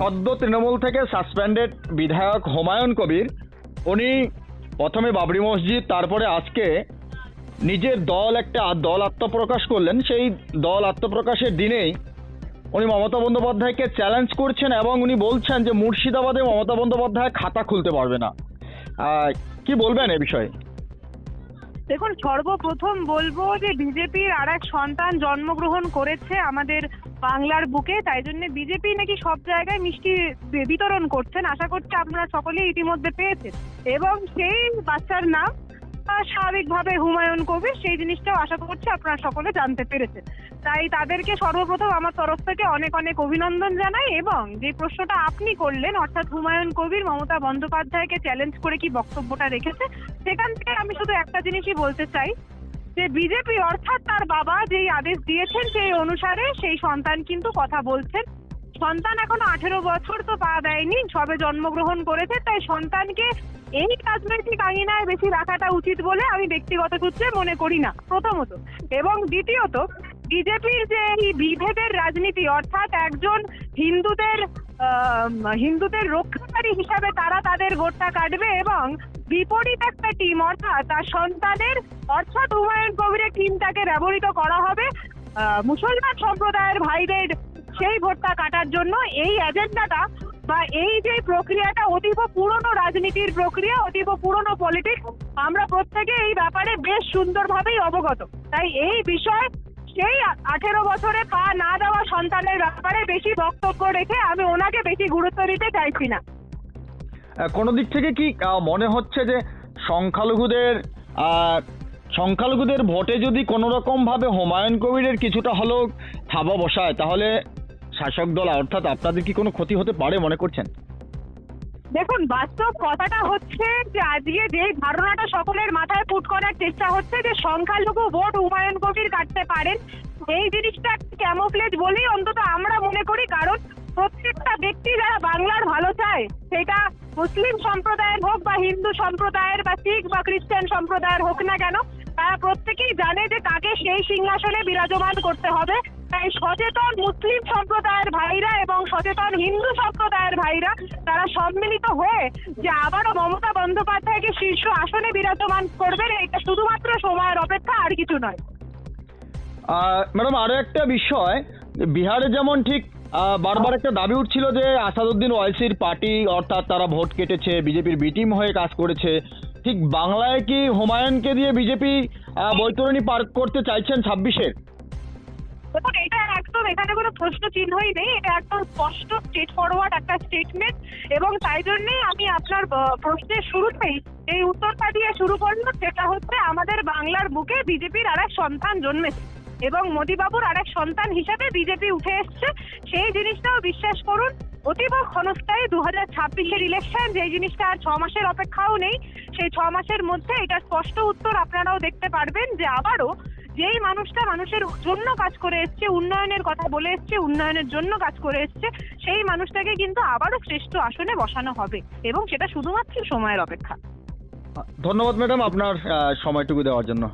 সদ্য তৃণমূল থেকে সাসপেন্ডেড বিধায়ক হুমায়ুন কবির, উনি প্রথমে বাবরি মসজিদ, তারপরে আজকে নিজের দল একটা দল আত্মপ্রকাশ করলেন। সেই দল আত্মপ্রকাশের দিনেই উনি মমতা বন্দ্যোপাধ্যায়কে চ্যালেঞ্জ করছেন এবং উনি বলছেন যে মুর্শিদাবাদে মমতা বন্দ্যোপাধ্যায় খাতা খুলতে পারবে না। কি বলবেন এ বিষয়ে? দেখুন, সর্বপ্রথম বলব যে বিজেপির আর এক সন্তান জন্মগ্রহণ করেছে আমাদের বাংলার বুকে, তাই জন্য বিজেপি নাকি সব জায়গায় মিষ্টি বিতরণ করছেন। আশা করছি আপনারা সকলেই ইতিমধ্যে পেয়েছেন। এবং সেই বাচ্চার নাম স্বাভাবিকভাবে হুমায়ুন কবির, সেই জিনিসটাও আশা করছি আপনারা সকলে জানতে পেরেছেন। তাই তাদেরকে সর্বপ্রথম আমার তরফ থেকে অনেক অনেক অভিনন্দন জানাই এবং যে প্রশ্নটা আপনি করলেন, অর্থাৎ হুমায়ুন কবির, মমতা বন্দ্যোপাধ্যায়কে চ্যালেঞ্জ করে কি বক্তব্যটা রেখেছে, সেখান থেকে আমি শুধু একটা জিনিসই বলতে চাই। যে বিজেপি অর্থাৎ তার বাবা যেই আদেশ দিয়েছেন সেই অনুসারে সেই সন্তান কিন্তু কথা বলছেন। সন্তান এখন আঠেরো বছর তো পা দেয়নি, সবে জন্মগ্রহণ করেছে, তাই সন্তানকে এই রাজনৈতিক আঙিনায় বেশি রাখাটা উচিত বলে আমি ব্যক্তিগত সূত্রে মনে করি না, প্রথমত। এবং দ্বিতীয়ত বিজেপির যে এই বিভেদের রাজনীতি, অর্থাৎ একজন হিন্দুদের হিন্দুদের রক্ষাকারী হিসাবে তারা তাদের ভোটটা কাটবে এবং বিপরীত একটা টিম অর্থাৎ তার সন্তানের, অর্থাৎ হুমায়ুন কবিরের টিমটাকে ব্যবহৃত করা হবে। মুসলমান সম্প্রদায়ের ভাইদের সেই ভোটটা কাটার জন্য এই এজেন্ডাটা বা এই যে প্রক্রিয়াটা অতীব পুরনো রাজনীতির প্রক্রিয়া, অতীব পুরনো পলিটিক্স আমরা প্রত্যেকে এই ব্যাপারে বেশ সুন্দরভাবেই অবগত। তাই এই বিষয় সেই আঠেরো বছরে পা না দেওয়া সন্তানের ব্যাপারে বেশি বক্তব্য রেখে আমি ওনাকে বেশি গুরুত্ব দিতে চাইছি না। কোনো দিক থেকে কি মনে হচ্ছে যে সংখ্যালঘুদের সংখ্যালঘুদের ভোটে যদি কোনো রকম ভাবে হুমায়ুন কবিরের কিছুটা হলেও থাবা বসায়, তাহলে শাসক দল, অর্থাৎ আপনাদের কি কোনো ক্ষতি হতে পারে মনে করছেন? দেখুন, বাস্তব কথাটা হচ্ছে যে আজকে যে ধারণাটা সকলের মাথায় পুট করার চেষ্টা হচ্ছে যে সংখ্যালঘু ভোট হুমায়ুন কবির কাটতে পারেন। এই জিনিসটা ক্যামোফ্লেজ বলেই অন্তত আমরা মনে করি, কারণ প্রত্যেকটা ব্যক্তি যারা বাংলার ভালো চায়, সেটা মুসলিম সম্প্রদায়ের হোক বা হিন্দু সম্প্রদায়ের বা শিখ বা খ্রিস্টান সম্প্রদায়ের হোক না কেন, তারা প্রত্যেকেই জানে যে কাকে সেই সিংহাসনে বিরাজমান করতে হবে। তাই সচেতন মুসলিম সম্প্রদায়ের ভাইরা এবং সচেতন হিন্দু সম্প্রদায়ের ভাইরা, তারা সম্মিলিত হয়ে যে আবারও মমতা বন্দ্যোপাধ্যায়কে শীর্ষ আসনে বিরাজমান করবেন, এটা শুধুমাত্র সময়ের অপেক্ষা, আর কিছু নয়। ম্যাডাম, আরও একটা বিষয়। বিহারে যেমন ঠিক বারবার একটা দাবি উঠছিল যে আসাদুদ্দিন ওয়াইসির পার্টি, অর্থাৎ তারা ভোট কেটেছে, বিজেপির বি টিম হয়ে কাজ করেছে। ঠিক বাংলায় কি হুমায়ুনকে দিয়ে বিজেপি বৈতরণী পার করতে চাইছেন ছাব্বিশের? একদম এখানে কোনো প্রশ্ন চিহ্নই নেই। এটা একদম স্পষ্ট স্ট্রেট ফরওয়ার্ড একটা স্টেটমেন্ট এবং তাই জন্যই আমি আপনার প্রশ্নের শুরুতেই এই উত্তরটা দিয়ে শুরু করলাম। সেটা হচ্ছে আমাদের বাংলার বুকে বিজেপির আর এক সন্তান জন্মেছে এবং মোদিবাবুর আর এক সন্তান হিসেবে বিজেপি উঠে এসছে। সেই জিনিসটাও বিশ্বাস করুন, অতীব ক্ষণস্থায়ী দু হাজার ছাব্বিশের ইলেকশন যেই জিনিসটা আর ছ মাসের অপেক্ষাও নেই। সেই ছ মাসের মধ্যে এটা স্পষ্ট উত্তর আপনারাও দেখতে পারবেন যে আবারও যেই মানুষটা মানুষের জন্য কাজ করে এসছে, উন্নয়নের কথা বলে এসছে, উন্নয়নের জন্য কাজ করে এসছে, সেই মানুষটাকে কিন্তু আবারও শ্রেষ্ঠ আসনে বসানো হবে এবং সেটা শুধুমাত্র সময়ের অপেক্ষা। ধন্যবাদ ম্যাডাম আপনার সময়টুকু দেওয়ার জন্য।